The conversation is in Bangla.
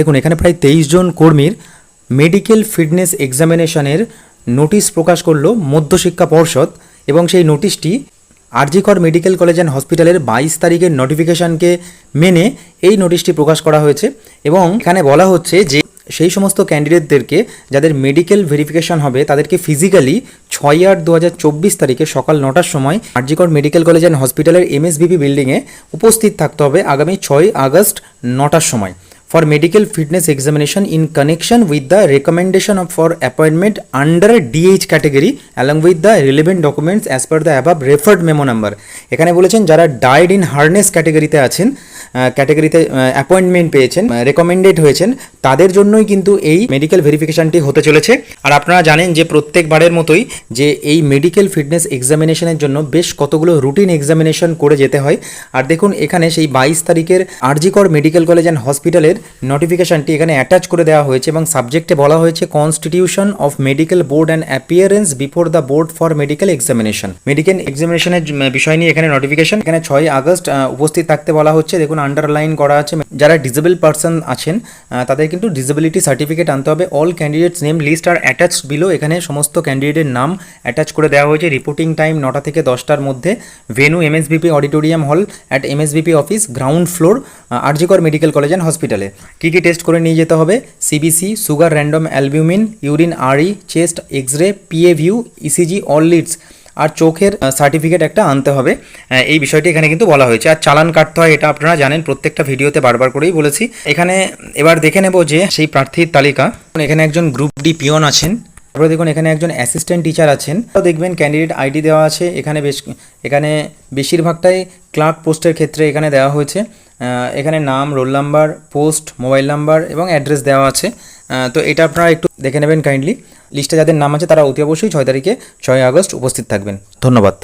দেখুন, এখানে প্রায় তেইশ জন কর্মীর মেডিকেল ফিটনেস এক্সামিনেশনের নোটিশ প্রকাশ করল মধ্যশিক্ষা পর্ষদ এবং সেই নোটিশটি আরজিকর মেডিকেল কলেজ অ্যান্ড হসপিটালের বাইশ তারিখের নোটিফিকেশনকে মেনে এই নোটিশটি প্রকাশ করা হয়েছে এবং এখানে বলা হচ্ছে যে সেই সমস্ত ক্যান্ডিডেটদেরকে যাদের মেডিকেল ভেরিফিকেশন হবে, তাদেরকে ফিজিক্যালি ছয় আট দু তারিখে সকাল নটার সময় আরজিকর মেডিকেল কলেজ অ্যান্ড হসপিটালের এমএসবিপি বিল্ডিংয়ে উপস্থিত থাকতে হবে আগামী ছয় আগস্ট নটার সময়। For medical fitness examination in connection with the recommendation of for appointment under DH category, along with the relevant documents as per the above referred memo number. এখানে বলেছেন, যারা ডায়েড ইন হার্নেস ক্যাটাগরিতে আছেন ক্যাটাগরিতে অ্যাপয়েন্টমেন্ট পেয়েছেন রেকমেন্ডেড হয়েছেন, তাদের জন্যই কিন্তু এই মেডিকেল ভেরিফিকেশনটি হতে চলেছে। আর আপনারা জানেন যে প্রত্যেকবারের মতোই যে এই মেডিকেল ফিটনেস এক্সামিনেশনের জন্য বেশ কতগুলো রুটিন এক্সামিনেশন করে যেতে হয়। আর দেখুন, এখানে সেই বাইশ তারিখের আরজিকর মেডিকেল কলেজ অ্যান্ড হসপিটালের নোটিফিকেশনটি এখানে অ্যাটাচ করে দেওয়া হয়েছে এবং সাবজেক্টে বলা হয়েছে constitution of medical board and appearance before the board for medical examination medical এক্সামিনেশনের বিষয় নিয়ে এখানে নোটিফিকেশন এখানে ছয় আগস্ট উপস্থিত থাকতে বলা হচ্ছে। দেখুন আন্ডারলাইন করা আছে। যারা ডিসেবল পার্সন আছেন তাদের কিন্তু ডিসেবিলিটি সার্টিফিকেট আনতে হবে। অল ক্যান্ডিডেটস নেম লিস্ট আর অ্যাটাচ বিলো এখানে সমস্ত ক্যান্ডিডেটের নাম অ্যাটাচ করে দেওয়া হয়েছে। রিপোর্টিং টাইম নটা থেকে দশটার মধ্যে। Venue MSBP auditorium hall at MSBP office ground floor RG Kar medical college and হসপিটালে কী কী টেস্ট করে নিয়ে যেতে হবে? CBC sugar random albumin urine RE chest X ray PA view ECG all leads আর চোখের সার্টিফিকেট একটা আনতে হবে। এই বিষয়টি এখানে কিন্তু বলা হয়েছে। আর চালান কাটতে হয়, এটা আপনারা জানেন, প্রত্যেকটা ভিডিওতে বারবার করেই বলেছি। এখানে এবার দেখে নেব যে সেই প্রার্থীর তালিকা। এখানে একজন গ্রুপ ডি পিয়ন আছেন। তারপরে দেখুন, এখানে একজন অ্যাসিস্ট্যান্ট টিচার আছেন। তো দেখবেন ক্যান্ডিডেট আইডি দেওয়া আছে। এখানে বেশ, এখানে বেশিরভাগটাই ক্লার্ক পোস্টের ক্ষেত্রে এখানে দেওয়া হয়েছে। এখানে নাম roll number post mobile number এবং অ্যাড্রেস দেওয়া আছে। তো এটা আপনারা একটু দেখে নেবেন কাইন্ডলি লিস্টে যাদের নাম আছে, তারা অতি অবশ্যই ছয় তারিখে ছয় আগস্ট উপস্থিত থাকবেন। ধন্যবাদ।